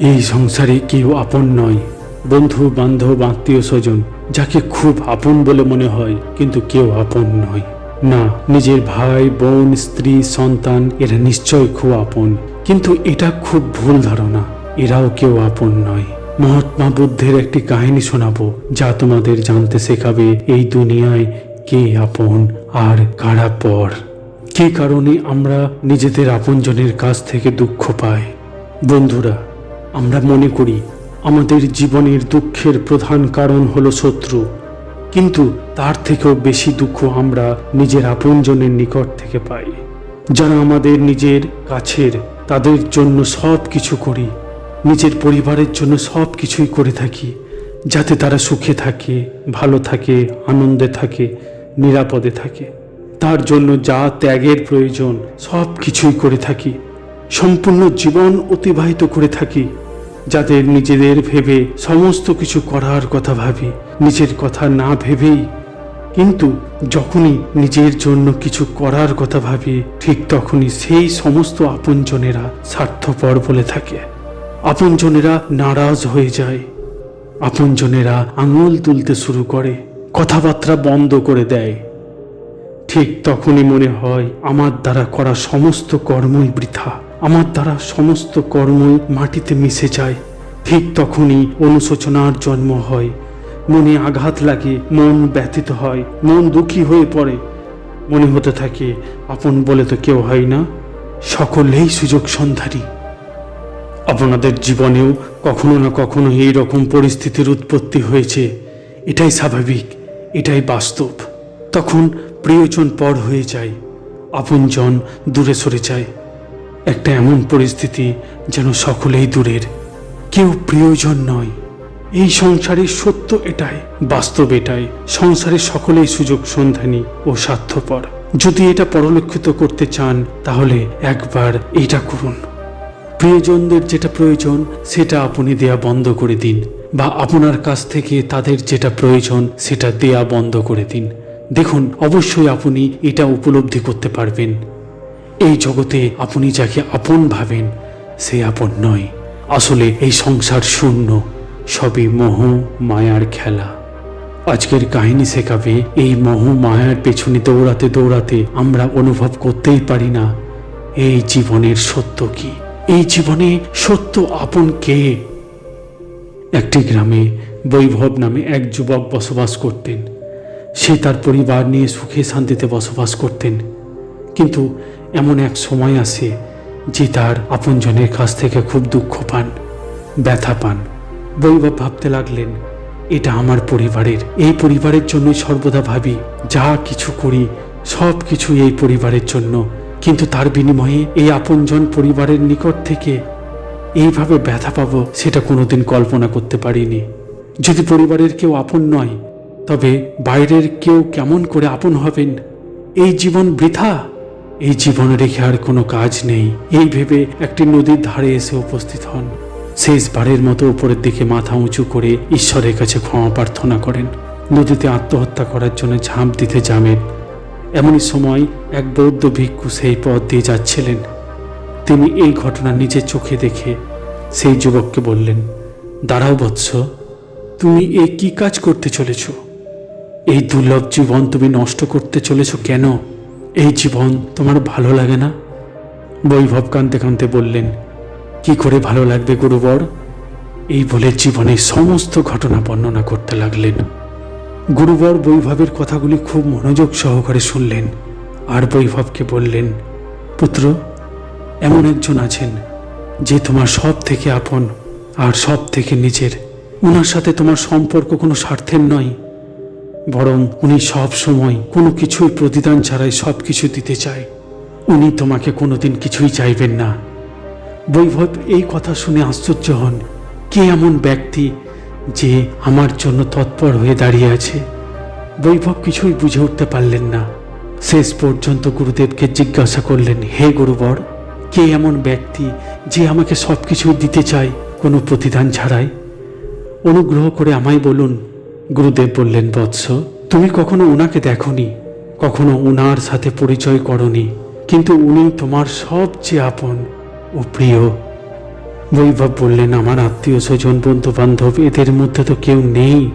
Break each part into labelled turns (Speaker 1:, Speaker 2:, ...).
Speaker 1: এই সংসারে কেউ আপন নয়। বন্ধু, বান্ধব, আত্মীয় স্বজন, যাকে খুব আপন বলে মনে হয়, কিন্তু কেউ আপন নয়। না, নিজের ভাই, বোন, স্ত্রী, সন্তান, এরা নিশ্চয় খুব আপন। কিন্তু এটা খুব ভুল ধারণা। এরাও কেউ আপন নয়। মহাত্মা বুদ্ধের একটি কাহিনী শোনাবো, যা তোমাদের জানতে শেখাবে এই দুনিয়ায় কে আপন আর কারা পর। কি কারণে আমরা নিজেদের আপনজনের কাছ থেকে দুঃখ পাই? বন্ধুরা আমরা মনে করি, আমাদের জীবনের দুঃখের প্রধান কারণ হলো শত্রু। কিন্তু তার থেকেও বেশি দুঃখ আমরা নিজের আপনজনের নিকট থেকে পাই। যারা আমাদের নিজের কাছের, তাদের জন্য সব কিছু করি, নিজের পরিবারের জন্য সব কিছুই করে থাকি, যাতে তারা সুখে থাকে, ভালো থাকে, আনন্দে থাকে, নিরাপদে থাকে। তার জন্য যা ত্যাগের প্রয়োজন, সব কিছুই করে থাকি। সম্পূর্ণ জীবন অতিবাহিত করে থাকি। যাদের নিজেদের ভেবে সমস্ত কিছু করার কথা ভাবি, নিজের কথা না ভেবেই। কিন্তু যখনই নিজের জন্য কিছু করার কথা ভাবি, ঠিক তখনই সেই সমস্ত আপনজনেরা স্বার্থপর বলে থাকে। আপনজনেরা নারাজ হয়ে যায়। আপনজনেরা আঙুল তুলতে শুরু করে, কথাবার্তা বন্ধ করে দেয়। ঠিক তখনই মনে হয়, আমার দ্বারা করা সমস্ত কর্মই বৃথা। আমার দ্বারা সমস্ত কর্মই মাটিতে মিশে যায়। ঠিক তখনই অনুশোচনার জন্ম হয়। মনে আঘাত লাগে, মন ব্যথিত হয়, মন দুঃখী হয়ে পড়ে। মনে হতে থাকে, আপন বলে তো কেউ হয় না। সকলেই সুযোগ সন্ধারী। আপনাদের জীবনেও কখনো না কখনো এই রকম পরিস্থিতির উৎপত্তি হয়েছে। এটাই স্বাভাবিক, এটাই বাস্তব। তখন প্রিয়জন পর হয়ে যায়, আপনজন দূরে সরে যায়। একটা এমন পরিস্থিতি যেন সকলেই দূরের। কেউ প্রিয়জন নয়। এই সংসারের সত্য এটাই, বাস্তব এটাই। সংসারে সকলেই সুযোগ, সন্ধানী ও স্বার্থপর। যদি এটা পরলক্ষিত করতে চান, তাহলে একবার এটা করুন। প্রিয়জনদের যেটা প্রয়োজন, সেটা আপনি দেয়া বন্ধ করে দিন বা আপনার কাছ থেকে তাদের যেটা প্রয়োজন, সেটা দেয়া বন্ধ করে দিন। দেখুন, অবশ্যই আপনি এটা উপলব্ধি করতে পারবেন। এই জগতে আপনি যাকে আপন ভাবেন, সে আপন নয়। আসলে এই সংসার শূন্য, সবই মোহ মায়ার খেলা। আজকের কাহিনী শেখাবে, এই মোহ মায়ার পেছনে দৌড়াতে দৌড়াতে আমরা অনুভব করতেই পারি না, এই জীবনের সত্য কি? এই জীবনে সত্য আপন কে? একটি গ্রামে বৈভব নামে এক যুবক বসবাস করতেন। সে তার পরিবার নিয়ে সুখে শান্তিতে বসবাস করতেন। কিন্তু এমন এক সময় আসে যে তার আপনজনের কাছ থেকে খুব দুঃখ পান, ব্যথা পান। বৈভব ভাবতে লাগলেন, এটা আমার পরিবারের। এই পরিবারের জন্য সর্বদা ভাবি, যা কিছু করি, সব কিছু এই পরিবারের জন্য। কিন্তু তার বিনিময়ে এই আপনজন পরিবারের নিকট থেকে এইভাবে ব্যথা পাবো, সেটা কোনোদিন কল্পনা করতে পারিনি। যদি পরিবারের কেউ আপন নয়, তবে বাইরের কেউ কেমন করে আপন হবেন? এই জীবন বৃথা। এই জীবনে রেখে আর কোনো কাজ নেই। এই ভেবে একটি নদীর ধারে এসে উপস্থিত হন। শেষবারের মতো উপরের দিকে মাথা উঁচু করে ঈশ্বরের কাছে ক্ষমা প্রার্থনা করেন। নদীতে আত্মহত্যা করার জন্য ঝাঁপ দিতে যাবেন এমনই সময় এক বৌদ্ধ ভিক্ষু সেই পথ দিয়ে যাচ্ছিলেন। তিনি এই ঘটনা নিজের চোখে দেখে সেই যুবককে বললেন, দাঁড়াও বৎস, তুমি এ কি কাজ করতে চলেছ? এই দুর্লভ জীবন তুমি নষ্ট করতে চলেছ কেন? এই জীবন তোমার ভালো লাগে না? বৈভব কাঁদতে কাঁদতে বললেন, কি করে ভালো লাগবে গুরুবর? এই বলে জীবনের সমস্ত ঘটনা বর্ণনা করতে লাগলেন। গুরুবর বৈভবের কথাগুলি খুব মনোযোগ সহকারে শুনলেন, আর বৈভবকে বললেন, পুত্র, এমন একজন আছেন যে তোমার সব থেকে আপন আর সব থেকে নিজের। ওনার সাথে তোমার সম্পর্ক কোনো স্বার্থের নয়। বরং উনি সব সময় কোনো কিছুই প্রতিদান ছাড়াই সব কিছু দিতে চায়। উনি তোমাকে কোনোদিন কিছুই চাইবেন না। বৈভব এই কথা শুনে আশ্চর্য হন, কে এমন ব্যক্তি যে আমার জন্য তৎপর হয়ে দাঁড়িয়ে আছে? বৈভব কিছুই বুঝে উঠতে পারলেন না। শেষ পর্যন্ত গুরুদেবকে জিজ্ঞাসা করলেন, হে গুরুবর, কে এমন ব্যক্তি যে আমাকে সব কিছুই দিতে চায় কোনো প্রতিদান ছাড়াই? অনুগ্রহ করে আমায় বলুন গুরুদেব বললেন, বৎস, তুমি কখনো ওনাকে দেখনি? কখনো ওনার সাথে পরিচয় করনি? কিন্তু উনি তোমার সবচেয়ে আপন ও প্রিয়। বৈভব বললেন, আমার আত্মীয় স্বজন বন্ধু বান্ধব এদের মধ্যে তো কেউ নেই।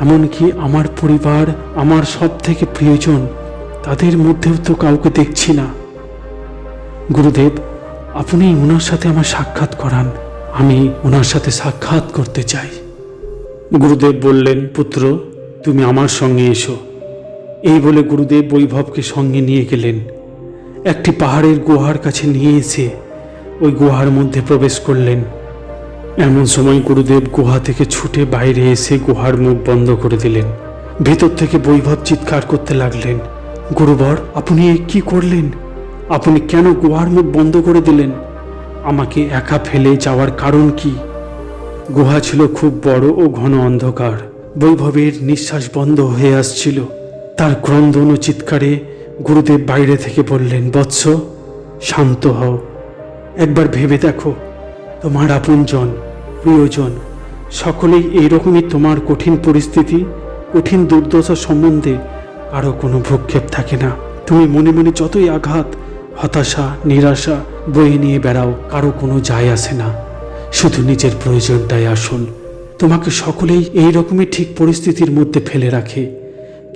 Speaker 1: এমনকি আমার পরিবার, আমার সব থেকে প্রিয়জন, তাদের মধ্যেও তো কাউকে দেখছি না। গুরুদেব, আপনি ওনার সাথে আমার সাক্ষাৎ করান। আমি ওনার সাথে সাক্ষাৎ করতে চাই। গুরুদেব বললেন, পুত্র, তুমি আমার সঙ্গে এসো। এই বলে গুরুদেব বৈভবকে সঙ্গে নিয়ে গেলেন। একটি পাহাড়ের গুহার কাছে নিয়ে এসে ওই গুহার মধ্যে প্রবেশ করলেন। এমন সময় গুরুদেব গুহা থেকে ছুটে বাইরে এসে গুহার মুখ বন্ধ করে দিলেন। ভেতর থেকে বৈভব চিৎকার করতে লাগলেন, গুরুবর, আপনি কি করলেন? আপনি কেন গুহার মুখ বন্ধ করে দিলেন? আমাকে একা ফেলে যাওয়ার কারণ কি? গুহা ছিল খুব বড় ও ঘন অন্ধকার। বৈভবের নিঃশ্বাস বন্ধ হয়ে আসছিল। তার ক্রন্দন ও চিৎকারে গুরুদেব বাইরে থেকে বললেন, বৎস, শান্ত হও। একবার ভেবে দেখো, তোমার আপনজন, প্রিয়জন, সকলেই এইরকমই তোমার কঠিন পরিস্থিতি, কঠিন দুর্দশা সম্বন্ধে কারও কোনো ভ্রুক্ষেপ থাকে না। তুমি মনে মনে যতই আঘাত, হতাশা, নিরাশা বয়ে নিয়ে বেড়াও, কারও কোনো যায় আসে না। শুধু নিজের প্রয়োজনটাই আসল। তোমাকে সকলেই এই রকমই ঠিক পরিস্থিতির মধ্যে ফেলে রাখে।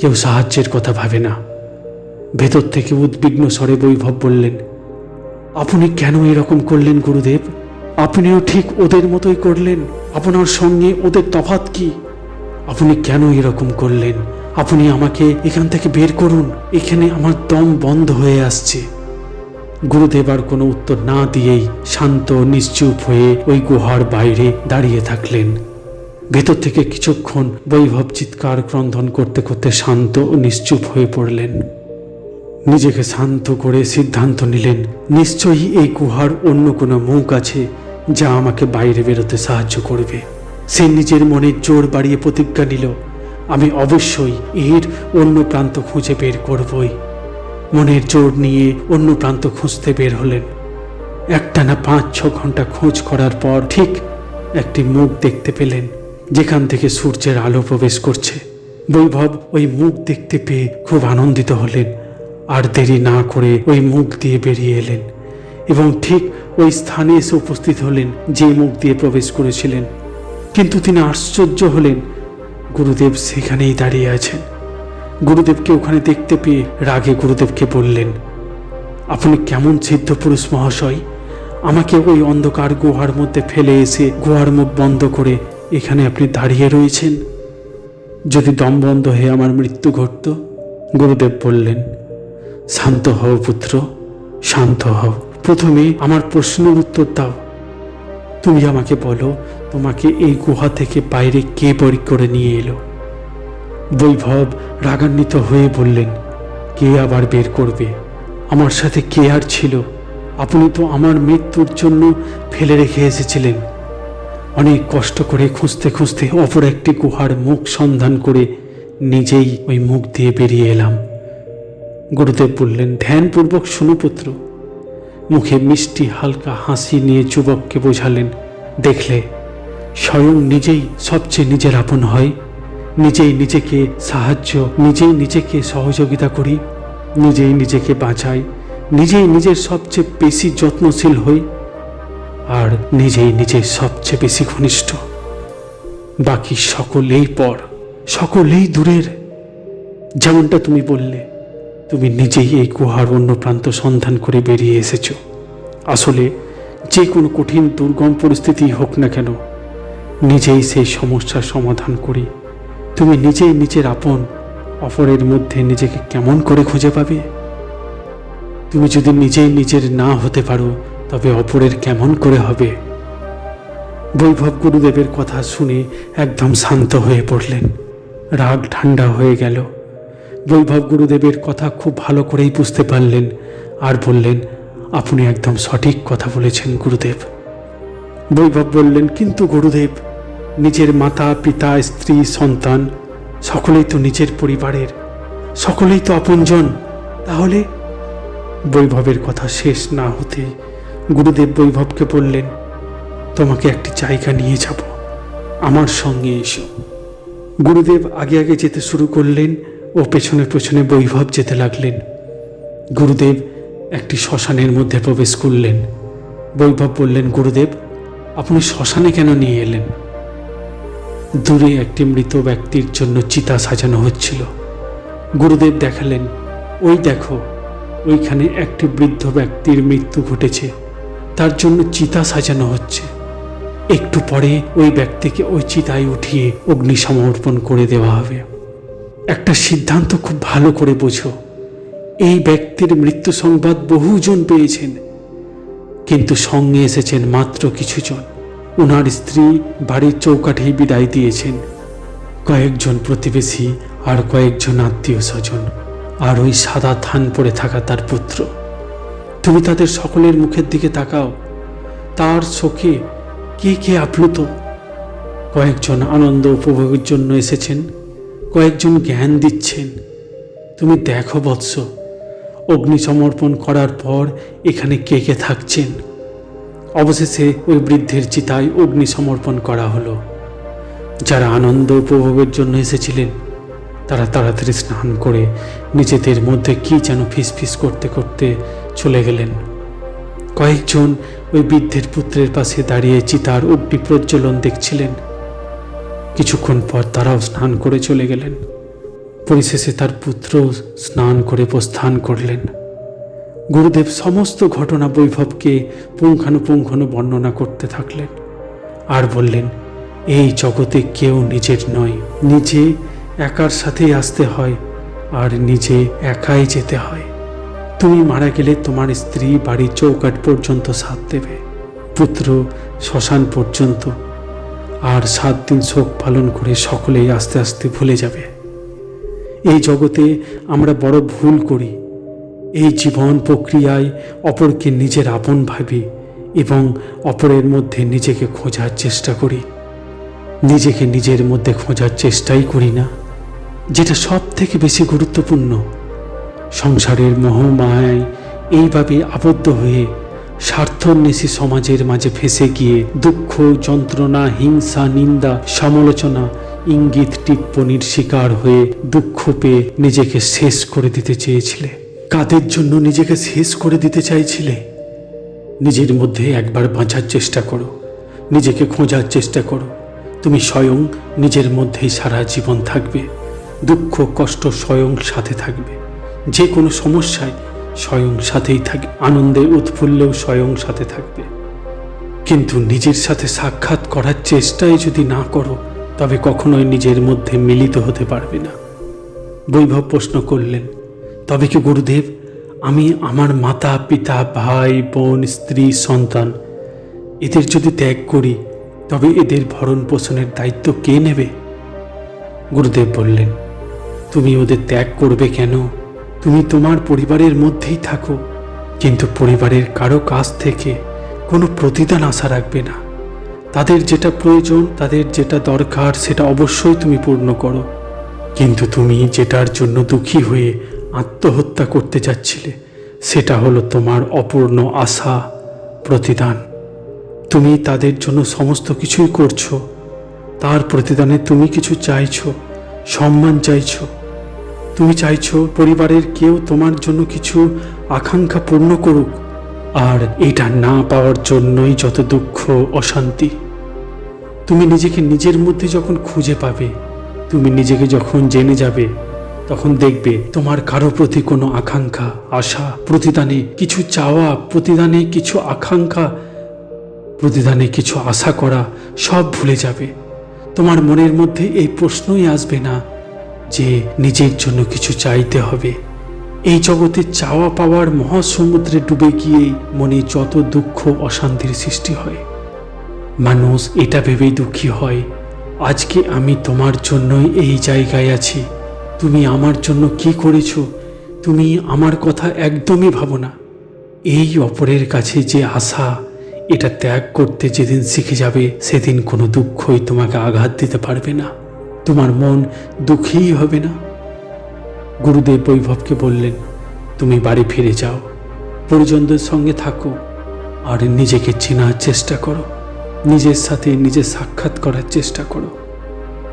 Speaker 1: কেউ সাহায্যের কথা ভাবে না। ভেতর থেকে উদ্বিগ্ন স্বরে বৈভব বললেন, আপনি কেন এরকম করলেন, গুরুদেব? আপনিও ঠিক ওদের মতোই করলেন। আপনার সঙ্গে ওদের তফাত কি? আপনি কেন এরকম করলেন? আপনি আমাকে এখান থেকে বের করুন। এখানে আমার দম বন্ধ হয়ে আসছে। গুরুদেব আর কোনো উত্তর না দিয়েই শান্ত নিশ্চুপ হয়ে ওই গুহার বাইরে দাঁড়িয়ে থাকলেন। ভেতর থেকে কিছুক্ষণ বৈভব চিৎকার ক্রন্দন করতে করতে শান্ত ও নিশ্চুপ হয়ে পড়লেন। নিজেকে শান্ত করে সিদ্ধান্ত নিলেন, নিশ্চয়ই এই গুহার অন্য কোনো মুখ আছে যা আমাকে বাইরে বেরোতে সাহায্য করবে। সে নিজের মনে জোর বাড়িয়ে প্রতিজ্ঞা নিল, আমি অবশ্যই এর অন্য প্রান্ত খুঁজে বের করবই মনের জোর নিয়ে অন্য প্রান্ত খুঁজতে বের হলেন। একটানা পাঁচ, ছ ঘণ্টা খোঁজ করার পর ঠিক একটি মুখ দেখতে পেলেন, যেখান থেকে সূর্যের আলো প্রবেশ করছে। বৈভব ওই মুখ দেখতে পেয়ে খুব আনন্দিত হলেন, আর দেরি না করে ওই মুখ দিয়ে বেরিয়ে এলেন এবং ঠিক ওই স্থানে এসে উপস্থিত হলেন, যে মুখ দিয়ে প্রবেশ করেছিলেন। কিন্তু তিনি আশ্চর্য হলেন, গুরুদেব সেখানেই দাঁড়িয়ে আছেন। গুরুদেবকে ওখানে দেখতে পেয়ে রাগে গুরুদেবকে বললেন, আপনি কেমন সিদ্ধ পুরুষ মহাশয়? আমাকে ওই অন্ধকার গুহার মধ্যে ফেলে এসে গুহার মুখ বন্ধ করে এখানে আপনি দাঁড়িয়ে রয়েছেন? যদি দম বন্ধ হয়ে আমার মৃত্যু ঘটত, গুরুদেব বললেন, শান্ত হও পুত্র, শান্ত হও। প্রথমে আমার প্রশ্নের উত্তর দাও। তুমি আমাকে বলো, তোমাকে এই গুহা থেকে বাইরে কে বড়ি করে নিয়ে এলো? বৈভব রাগান্বিত হয়ে বললেন, কে আবার বের করবে? আমার সাথে কে আর ছিল? আপনি তো আমার মৃত্যুর জন্য ফেলে রেখে এসেছিলেন। অনেক কষ্ট করে খুঁজতে খুঁজতে অপর একটি গুহার মুখ সন্ধান করে নিজেই ওই মুখ দিয়ে বেরিয়ে এলাম। গুরুদেব বললেন, ধ্যানপূর্বক শুনো পুত্র। মুখে মিষ্টি হালকা হাসি নিয়ে যুবককে বোঝালেন, দেখলে স্বয়ং নিজেই সবচেয়ে নিজের আপন হয়। নিজেই নিজেকে সাহায্য, নিজেই নিজেকে সহযোগিতা করি, নিজেই নিজেকে বাঁচাই, নিজেই নিজের সবচেয়ে বেশি যত্নশীল হই, আর নিজেই নিজের সবচেয়ে বেশি ঘনিষ্ঠ। বাকি সকলেই পর, সকলেই দূরের। যেমনটা তুমি বললে, তুমি নিজেই এই গুহার অন্য প্রান্ত সন্ধান করে বেরিয়ে এসেছ। আসলে যে কোনো কঠিন, দুর্গম পরিস্থিতি হোক না কেন, নিজেই সেই সমস্যার সমাধান করি। তুমি নিজেই নিজের আপন অপরের মধ্যে নিজেকে কেমন করে খুঁজে পাবে? তুমি যদি নিজেই নিজের না হতে পারো, তবে অপরের কেমন করে হবে? বৈভব গুরুদেবের কথা শুনে একদম শান্ত হয়ে পড়লেন। রাগ ঠান্ডা হয়ে গেল। বৈভব গুরুদেবের কথা খুব ভালো করেই বুঝতে পারলেন আর বললেন, আপনি একদম সঠিক কথা বলেছেন গুরুদেব। বৈভব বললেন, কিন্তু গুরুদেব নিজের মাতা, পিতা, স্ত্রী, সন্তান, সকলেই তো নিজের পরিবারের, সকলেই তো আপনজন। তাহলে বৈভবের কথা শেষ না হতে গুরুদেব বৈভবকে বললেন, তোমাকে একটি জায়গা নিয়ে যাব, আমার সঙ্গে এসো। গুরুদেব আগে আগে যেতে শুরু করলেন ও পেছনে পেছনে বৈভব যেতে লাগলেন। গুরুদেব একটি শ্মশানের মধ্যে প্রবেশ করলেন। বৈভব বললেন, গুরুদেব, আপনি শ্মশানে কেন নিয়ে এলেন? দূরে একটি মৃত ব্যক্তির জন্য চিতা সাজানো হচ্ছিল। গুরুদেব দেখালেন, ওই দেখো, ওইখানে একটি বৃদ্ধ ব্যক্তির মৃত্যু ঘটেছে। তার জন্য চিতা সাজানো হচ্ছে। একটু পরে ওই ব্যক্তিকে ওই চিতায় উঠিয়ে অগ্নি সমর্পণ করে দেওয়া হবে। একটা সিদ্ধান্ত খুব ভালো করে বোঝো। এই ব্যক্তির মৃত্যু সংবাদ বহুজন পেয়েছেন, কিন্তু সঙ্গে এসেছেন মাত্র কিছুজন। ওনার স্ত্রী বাড়ির চৌকাঠেই বিদায় দিয়েছেন। কয়েকজন প্রতিবেশী আর কয়েকজন আত্মীয় স্বজন আর ওই সাদা থান পড়ে থাকা তার পুত্র। তুমি তাদের সকলের মুখের দিকে তাকাও। তার চোখে কে কে আপ্লুত? কয়েকজন আনন্দ উপভোগের জন্য এসেছেন, কয়েকজন জ্ঞান দিচ্ছেন। তুমি দেখো বৎস অগ্নি সমর্পণ করার পর এখানে কে কে থাকছেন? অবশেষে ওই বৃদ্ধের চিতায় অগ্নি সমর্পণ করা হলো। যারা আনন্দ উপভোগের জন্য এসেছিলেন, তারা তাড়াতাড়ি স্নান করে নিজেদের মধ্যে কি যেন ফিসফিস করতে করতে চলে গেলেন। কয়েকজন ওই বৃদ্ধের পুত্রের পাশে দাঁড়িয়ে চিতার অগ্নি প্রজ্বলন দেখছিলেন। কিছুক্ষণ পর তারাও স্নান করে চলে গেলেন। পরিশেষে তার পুত্র স্নান করে প্রস্থান করলেন। গুরুদেব সমস্ত ঘটনা বৈভবকে পুঙ্খানুপুঙ্খানু বর্ণনা করতে থাকলেন আর বললেন, এই জগতে কেউ নিজের নয়, নিজে একার সাথেই আসতে হয় আর নিজে একাই যেতে হয়। তুমি মারা গেলে তোমার স্ত্রী বাড়ির চৌকাট পর্যন্ত সাথ দেবে, পুত্র শ্মশান পর্যন্ত, আর সাত দিন শোক পালন করে সকলেই আস্তে আস্তে ভুলে যাবে। এই জগতে আমরা বড় ভুল করি এই জীবন প্রক্রিয়ায় অপরকে নিজের আপন ভাবি এবং অপরের মধ্যে নিজেকে খোঁজার চেষ্টা করি। নিজেকে নিজের মধ্যে খোঁজার চেষ্টাই করি না, যেটা সব থেকে বেশি গুরুত্বপূর্ণ। সংসারের মোহমায় এইভাবে আবদ্ধ হয়ে স্বার্থন্বেষী সমাজের মাঝে ফেসে গিয়ে দুঃখ, যন্ত্রণা, হিংসা, নিন্দা, সমালোচনা, ইঙ্গিত টিপ্পনির শিকার হয়ে দুঃখ পেয়ে নিজেকে শেষ করে দিতে চেয়েছিলে। কাদের জন্য নিজেকে শেষ করে দিতে চাইছিলে? নিজের মধ্যে একবার বাঁচার চেষ্টা করো। নিজেকে খোঁজার চেষ্টা করো। তুমি স্বয়ং নিজের মধ্যেই সারা জীবন থাকবে। দুঃখ, কষ্ট স্বয়ং সাথে থাকবে। যে কোনো সমস্যায় স্বয়ং সাথেই থাকবে। আনন্দে উৎফুল্লেও স্বয়ং সাথে থাকবে। কিন্তু নিজের সাথে সাক্ষাৎ করার চেষ্টাই যদি না করো, তবে কখনোই নিজের মধ্যে মিলিত হতে পারবে না। বৈভব প্রশ্ন করলেন তবে কি গুরুদেব, আমি আমার মাতা, পিতা, ভাই, বোন, স্ত্রী, সন্তান, এদের যদি ত্যাগ করি, তবে এদের ভরণ পোষণের দায়িত্ব কে নেবে? গুরুদেব বললেন, তুমি ওদের ত্যাগ করবে কেন? তুমি তোমার পরিবারের মধ্যেই থাকো, কিন্তু পরিবারের কারও কাছ থেকে কোনো প্রতিদান আশা রাখবে না। তাদের যেটা প্রয়োজন, তাদের যেটা দরকার, সেটা অবশ্যই তুমি পূর্ণ করো। কিন্তু তুমি যেটার জন্য দুঃখী হয়ে আত্মহত্যা করতে যাচ্ছিলে, সেটা হলো তোমার অপূর্ণ আশা, প্রতিদান। তুমি তাদের জন্য সমস্ত কিছুই করছ, তার প্রতিদানে তুমি কিছু চাইছো, সম্মান চাইছো। তুমি চাইছো পরিবারের কেউ তোমার জন্য কিছু আকাঙ্ক্ষা পূর্ণ করুক, আর এটা না পাওয়ার জন্যই যত দুঃখ, অশান্তি। তুমি নিজেকে নিজের মধ্যে যখন খুঁজে পাবে, তুমি নিজেকে যখন জেনে যাবে তখন দেখবে তোমার কারও প্রতি কোনো আকাঙ্ক্ষা, আশা, প্রতিদানে কিছু চাওয়া, প্রতিদানে কিছু আকাঙ্ক্ষা, প্রতিদানে কিছু আশা করা সব ভুলে যাবে। তোমার মনের মধ্যে এই প্রশ্নই আসবে না যে নিজের জন্য কিছু চাইতে হবে। এই জগতে চাওয়া পাওয়ার মহাসমুদ্রে ডুবে গিয়েই মনে যত দুঃখ, অশান্তির সৃষ্টি হয়। মানুষ এটা ভেবেই দুঃখী হয়, আজকে আমি তোমার জন্যই এই জায়গায় আছি। তুমি আমার জন্য কি করেছ, তুমি আমার কথা একদমই ভাবো না। এই অপরের কাছে যে আশা, এটা ত্যাগ করতে যেদিন শিখে যাবে, সেদিন কোনো দুঃখই তোমাকে আঘাত দিতে পারবে না। তোমার মন দুঃখীই হবে না। গুরুদেব বৈভবকে বললেন, তুমি বাড়ি ফিরে যাও, পরিজনদের সঙ্গে থাকো, আর নিজেকে চেনার চেষ্টা করো, নিজের সাথে নিজে সাক্ষাৎ করার চেষ্টা করো।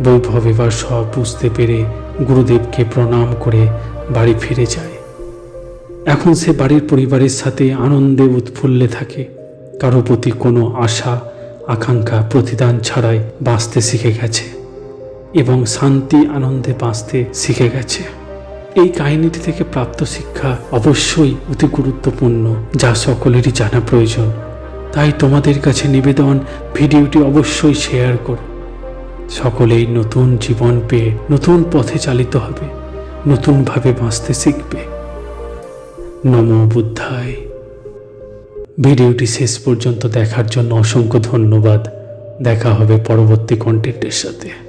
Speaker 1: বৈভব এবার সব বুঝতে পেরে গুরুদেবকে প্রণাম করে বাড়ি ফিরে যায়। এখন সে বাড়ির পরিবারের সাথে আনন্দে উৎফুল্লে থাকে। কারও প্রতি কোনো আশা, আকাঙ্ক্ষা, প্রতিদান ছাড়াই বাঁচতে শিখে গেছে এবং শান্তি, আনন্দে বাঁচতে শিখে গেছে। এই কাহিনীটি থেকে প্রাপ্ত শিক্ষা অবশ্যই অতি গুরুত্বপূর্ণ, যা সকলেরই জানা প্রয়োজন। তাই তোমাদের কাছে নিবেদন, ভিডিওটি অবশ্যই শেয়ার করো। সকলেই নতুন জীবন পেয়ে নতুন পথে চালিত হবে, নতুনভাবে বাঁচতে শিখবে। নম বুদ্ধায়। ভিডিওটি শেষ পর্যন্ত দেখার জন্য অসংখ্য ধন্যবাদ। দেখা হবে পরবর্তী কন্টেন্টের সাথে।